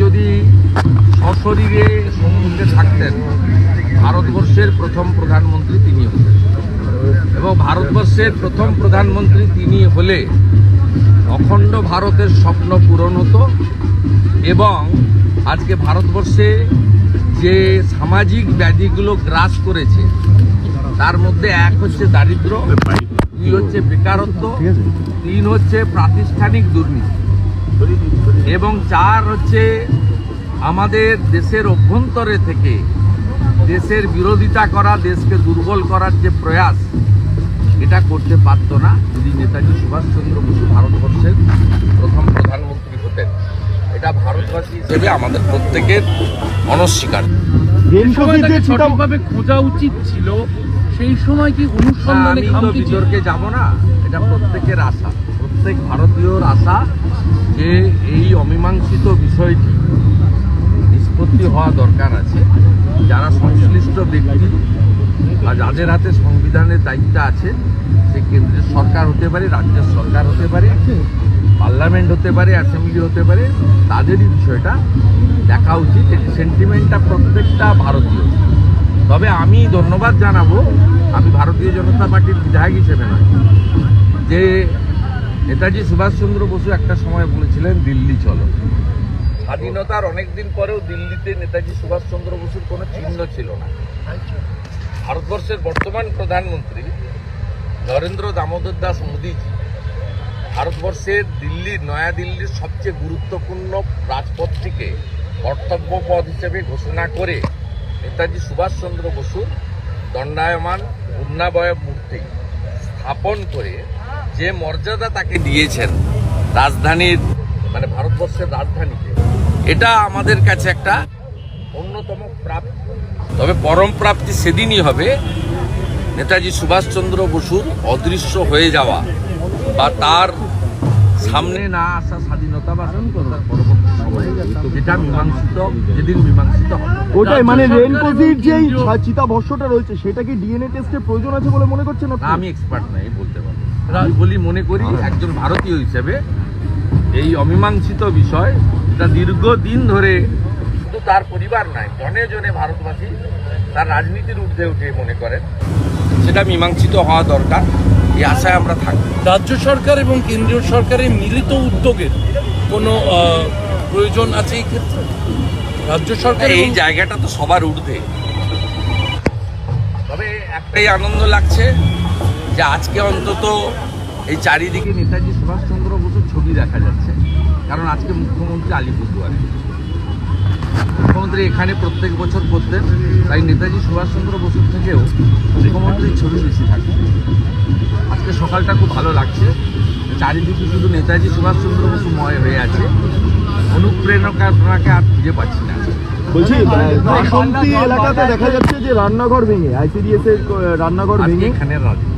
যদি সশরীরে সম্মুখে থাকতেন, ভারতবর্ষের প্রথম প্রধানমন্ত্রী তিনি হতেন। এবং ভারতবর্ষের প্রথম প্রধানমন্ত্রী তিনি হলে অখণ্ড ভারতের স্বপ্ন পূরণ হতো এবং আজকে ভারতবর্ষে যে সামাজিক ব্যাধিগুলো গ্রাস করেছে, তার মধ্যে এক হচ্ছে দারিদ্র, দুই হচ্ছে বেকারত্ব, তিন হচ্ছে প্রাতিষ্ঠানিক দুর্নীতি। এবং চার হচ্ছে আমাদের দেশের অভ্যন্তরে থেকে দেশের বিরোধিতা করা দেশকে দুর্বল করার যে প্রয়াস এটা করতে পারত না। যদি নেতাজি সুভাষচন্দ্র বসু ভারতবর্ষের প্রথম প্রধানমন্ত্রী হতেন এটা ভারতবাসী হিসেবে আমাদের প্রত্যেকের অনস্বীকার। সঠিকভাবে খোঁজা উচিত ছিল সেই সময় কি অনুসন্ধানে বিতর্কে যাব না এটা প্রত্যেকের আশা প্রত্যেক ভারতীয়র আশা যে এই অমীমাংসিত বিষয়টি নিষ্পত্তি হওয়া দরকার আছে। যারা সংশ্লিষ্ট ব্যক্তি বা যাদের হাতে সংবিধানের দায়িত্ব আছে, সে কেন্দ্রের সরকার হতে পারে, রাজ্যের সরকার হতে পারে, পার্লামেন্ট হতে পারে, অ্যাসেম্বলি হতে পারে, তাদেরই বিষয়টা দেখা উচিত। এই সেন্টিমেন্টটা প্রত্যেকটা ভারতীয়। তবে আমি ধন্যবাদ জানাব, আমি ভারতীয় জনতা পার্টির বিধায়ক হিসেবে নয়, যে নেতাজি সুভাষচন্দ্র বসু একটা সময় বলেছিলেন, দিল্লি চলো। স্বাধীনতার অনেকদিন পরেও দিল্লিতে নেতাজি সুভাষচন্দ্র বসুর কোনো চিহ্ন ছিল না। ভারতবর্ষের বর্তমান প্রধানমন্ত্রী নরেন্দ্র দামোদর দাস মোদীজি ভারতবর্ষের দিল্লির নয়াদিল্লির সবচেয়ে গুরুত্বপূর্ণ রাজপথটিকে কর্তব্য পথ হিসেবে ঘোষণা করে নেতাজি সুভাষচন্দ্র বসুর দণ্ডায়মান পূর্ণাবয় মূর্তি স্থাপন করে যে মর্যাদা তাকে দিয়েছেন রাজধানীর মানে ভারতবর্ষের রাজধানীতে এটা আমাদের কাছে একটা অন্যতম প্রাপ্তি। তবে পরম প্রাপ্তি সেদিনই হবে। নেতাজি সুভাষচন্দ্র বসুর অদৃশ্য হয়ে যাওয়া বা তার সামনে না আসা স্বাধীনতা বা স্বাধীনতার পরবর্তী সময়ে যেটা মীমাংসিত যেদিন মীমাংসিত হবে। ওটাই মানে চিতা ভস্যটা রয়েছে সেটা কি ডিএনএ টেস্টের প্রয়োজন আছে বলে মনে করছেন আমি এক্সপার্ট নাই বলতে পারব বলি মনে করি একজন ভারতীয় হিসেবে এই অমীমাংসিত বিষয় এটা দীর্ঘদিন ধরে শুধু তার পরিবার নয় জনে জনে ভারতবাসী তার রাজনীতির ঊর্ধ্বে উঠে মনে করেন। সেটা মীমাংসিত হওয়া দরকার এই আশায় আমরা থাকব। রাজ্য সরকার এবং কেন্দ্রীয় সরকারের মিলিত উদ্যোগের কোনো প্রয়োজন আছে এই ক্ষেত্রে? রাজ্য সরকার এই জায়গাটা তো সবার ঊর্ধ্বে। তবে একটাই আনন্দ লাগছে যে আজকে অন্তত এই চারিদিকে নেতাজি সুভাষচন্দ্র বসুর ছবি দেখা যাচ্ছে। কারণ আজকে মুখ্যমন্ত্রী আলিপুরদুয়ারে মুখ্যমন্ত্রী এখানে প্রত্যেক বছর করতেন তাই নেতাজি সুভাষচন্দ্র বসুর থেকেও মুখ্যমন্ত্রীর ছবি বেশি থাকে। আজকে সকালটা খুব ভালো লাগছে। চারিদিকে শুধু নেতাজি সুভাষচন্দ্র বসু ময় হয়ে আছে। অনুপ্রেরণাকে আর খুঁজে পাচ্ছি না। বলছি এলাকাতে দেখা যাচ্ছে যে রান্নাঘর ভেঙে আইসিডিএস এর রান্নাঘর ভেঙে। এখানে রাজ-